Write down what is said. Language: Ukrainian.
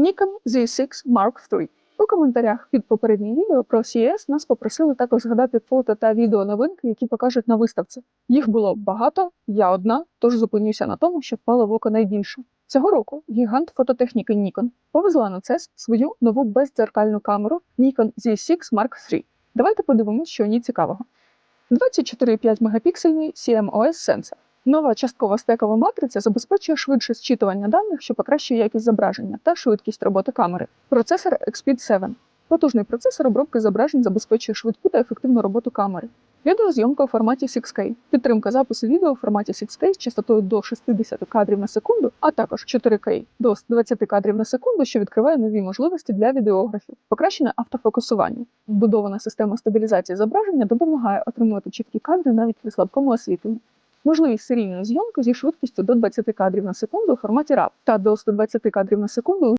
Nikon Z6 Mark III. У коментарях під попереднім відео про CES нас попросили також згадати фото та відео новинки, які покажуть на виставці. Їх було багато, я одна, тож зупинюся на тому, що впало в око найбільше. Цього року гігант фототехніки Nikon повезла на CES свою нову бездзеркальну камеру Nikon Z6 Mark III. Давайте подивимось, що у ній цікавого. 24,5 мегапіксельний CMOS сенсор. Нова часткова стекова матриця забезпечує швидше зчитування даних, що покращує якість зображення та швидкість роботи камери. Процесор XPID 7. Потужний процесор обробки зображень забезпечує швидку та ефективну роботу камери. Відеозйомка у форматі 6K. Підтримка запису відео у форматі 6K з частотою до 60 кадрів на секунду, а також 4K до 120 кадрів на секунду, що відкриває нові можливості для відеографів. Покращене автофокусування. Вбудована система стабілізації зображення допомагає отримувати чіткі кадри навіть при слабкому освітленні. Можливість серійної зйомки зі швидкістю до 20 кадрів на секунду у форматі RAW та до 120 кадрів на секунду